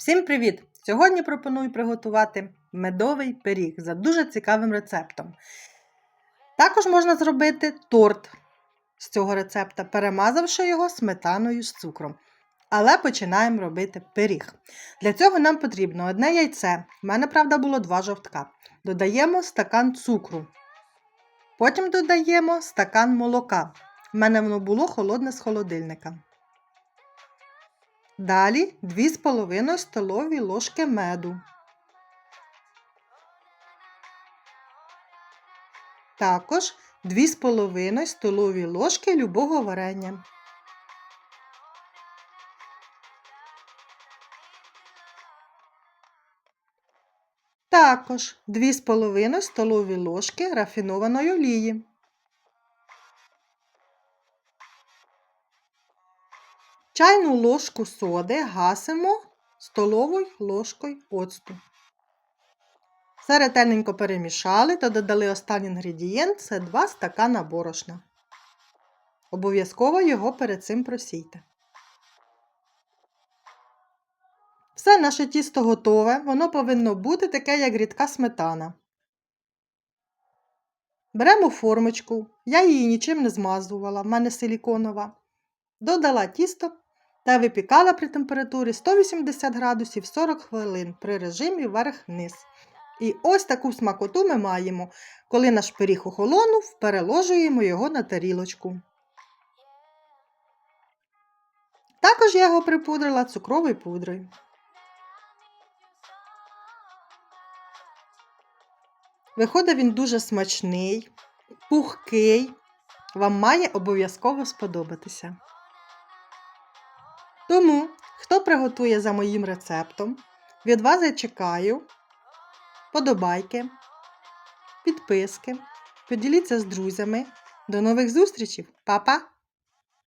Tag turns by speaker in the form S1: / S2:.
S1: Всім привіт! Сьогодні пропоную приготувати медовий пиріг за дуже цікавим рецептом. Також можна зробити торт з цього рецепта, перемазавши його сметаною з цукром. Але починаємо робити пиріг. Для цього нам потрібно одне яйце. У мене, правда, було два жовтка. Додаємо стакан цукру. Потім додаємо стакан молока. У мене воно було холодне з холодильника. Далі 2,5 столові ложки меду. Також 2,5 столові ложки любого варення. Також 2,5 столові ложки рафінованої олії. Чайну ложку соди гасимо столовою ложкою оцту. Все ретельненько перемішали та додали останній інгредієнт це 2 стакана борошна. Обов'язково його перед цим просійте. Все наше тісто готове, воно повинно бути таке, як рідка сметана. Беремо формочку, я її нічим не змазувала, в мене силіконова. Додала тісто та випікала при температурі 180 градусів 40 хвилин при режимі вверх-вниз. І ось таку смакоту ми маємо, коли наш пиріг охолонув, переложуємо його на тарілочку. Також я його припудрила цукровою пудрою. Виходить він дуже смачний, пухкий, вам має обов'язково сподобатися. Тому, хто приготує за моїм рецептом, від вас я чекаю подобайки, підписки, поділіться з друзями. До нових зустрічей, Па-па!